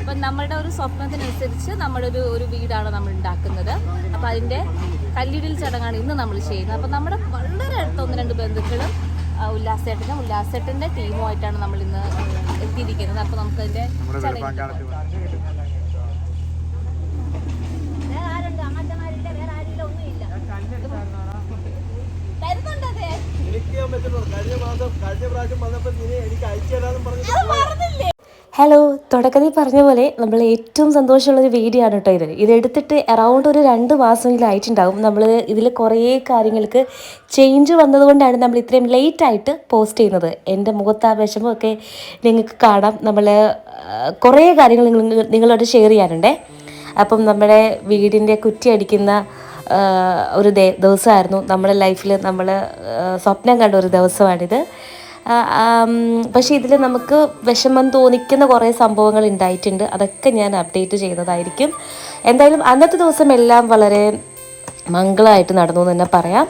അപ്പം നമ്മുടെ ഒരു സ്വപ്നത്തിനനുസരിച്ച് നമ്മുടെ ഒരു ഒരു വീടാണ് നമ്മൾ ഉണ്ടാക്കുന്നത്. അപ്പം അതിന്റെ കല്ലിടൽ ചടങ്ങാണ് ഇന്ന് നമ്മൾ ചെയ്യുന്നത്. അപ്പം നമ്മുടെ വളരെ അടുത്ത ഒന്ന് രണ്ട് ബന്ധുക്കളും ഉല്ലാസേട്ടനും ഉല്ലാസേട്ടന്റെ ടീമുമായിട്ടാണ് നമ്മൾ ഇന്ന് എത്തിയിരിക്കുന്നത്. അപ്പം നമുക്കതിന്റെ ചടങ്ങ് വേറെ ആരുണ്ട്? അമ്മച്ചമാരില്ല വേറെ ആരില്ല ഒന്നുമില്ല. തരുന്നുണ്ട് അതെ എനിക്ക് കഴിഞ്ഞ മാസം കഴിഞ്ഞ പ്രാവശ്യം വന്നപ്പോ നീ എനിക്ക് അയച്ചു തരാമെന്ന് പറഞ്ഞു ഹലോ തുടക്കത്തിൽ പറഞ്ഞ പോലെ നമ്മൾ ഏറ്റവും സന്തോഷമുള്ളൊരു വീഡിയോ ആണ് കേട്ടോ ഇത്. ഇതെടുത്തിട്ട് അറൗണ്ട് ഒരു രണ്ട് മാസമെങ്കിലും ആയിട്ടുണ്ടാവും നമ്മൾ ഇതിൽ കുറേ കാര്യങ്ങൾക്ക് ചേഞ്ച് വന്നതുകൊണ്ടാണ് നമ്മൾ ഇത്രയും ലേറ്റ് ആയിട്ട് പോസ്റ്റ് ചെയ്യുന്നത്. എന്റെ മുഖത്ത് വിഷമമൊക്കെ നിങ്ങൾക്ക് കാണാം. നമ്മൾ കുറേ കാര്യങ്ങൾ നിങ്ങൾ നിങ്ങളോട് ഷെയർ ചെയ്യാനുണ്ടേ. അപ്പം നമ്മുടെ വീടിന്റെ കുറ്റി അടിക്കുന്ന ഒരു ദിവസമായിരുന്നു. നമ്മുടെ ലൈഫിൽ നമ്മൾ സ്വപ്നം കണ്ട ഒരു ദിവസമാണിത്. പക്ഷേ ഇതിൽ നമുക്ക് വിഷമം തോന്നിക്കുന്ന കുറേ സംഭവങ്ങൾ ഉണ്ടായിട്ടുണ്ട്. അതൊക്കെ ഞാൻ അപ്ഡേറ്റ് ചെയ്തതായിരിക്കും. എന്തായാലും അന്നത്തെ ദിവസം എല്ലാം വളരെ മംഗളമായിട്ട് നടന്നു എന്ന് തന്നെ പറയാം.